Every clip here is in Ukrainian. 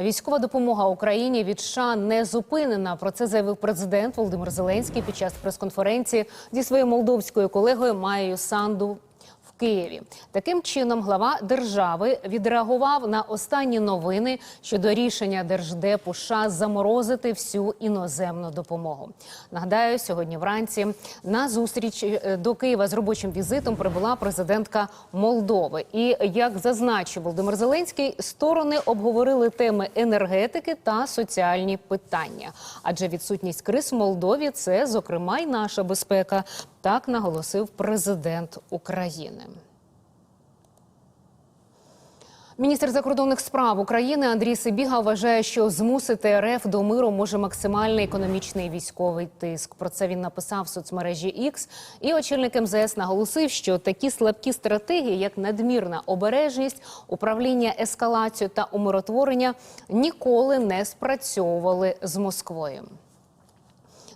Військова допомога Україні від США не зупинена. Про це заявив президент Володимир Зеленський під час прес-конференції зі своєю молдовською колегою Маєю Санду. Києві таким чином глава держави відреагував на останні новини щодо рішення держдепу США заморозити всю іноземну допомогу. Нагадаю, сьогодні вранці на зустріч е, до Києва з робочим візитом прибула президентка Молдови. І як зазначив Володимир Зеленський, сторони обговорили теми енергетики та соціальні питання. Адже відсутність криз в Молдові це, зокрема, й наша безпека. Так наголосив президент України. Міністр закордонних справ України Андрій Сибіга вважає, що змусити РФ до миру може максимальний економічний військовий тиск. Про це він написав в соцмережі X. І очільник МЗС наголосив, що такі слабкі стратегії, як надмірна обережність, управління ескалацією та умиротворення, ніколи не спрацьовували з Москвою.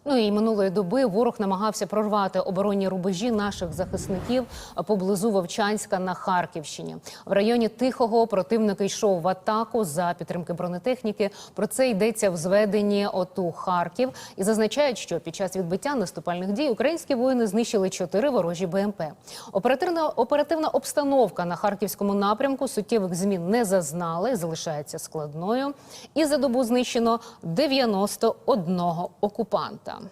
Ну і минулої доби ворог намагався прорвати оборонні рубежі наших захисників поблизу Вовчанська на Харківщині. В районі Тихого противник йшов в атаку за підтримки бронетехніки. Про це йдеться в зведенні ОТУ Харків і зазначають, що під час відбиття наступальних дій українські воїни знищили чотири ворожі БМП. Оперативна оперативна обстановка на харківському напрямку суттєвих змін не зазнала і залишається складною. І за добу знищено 91 окупанта. them.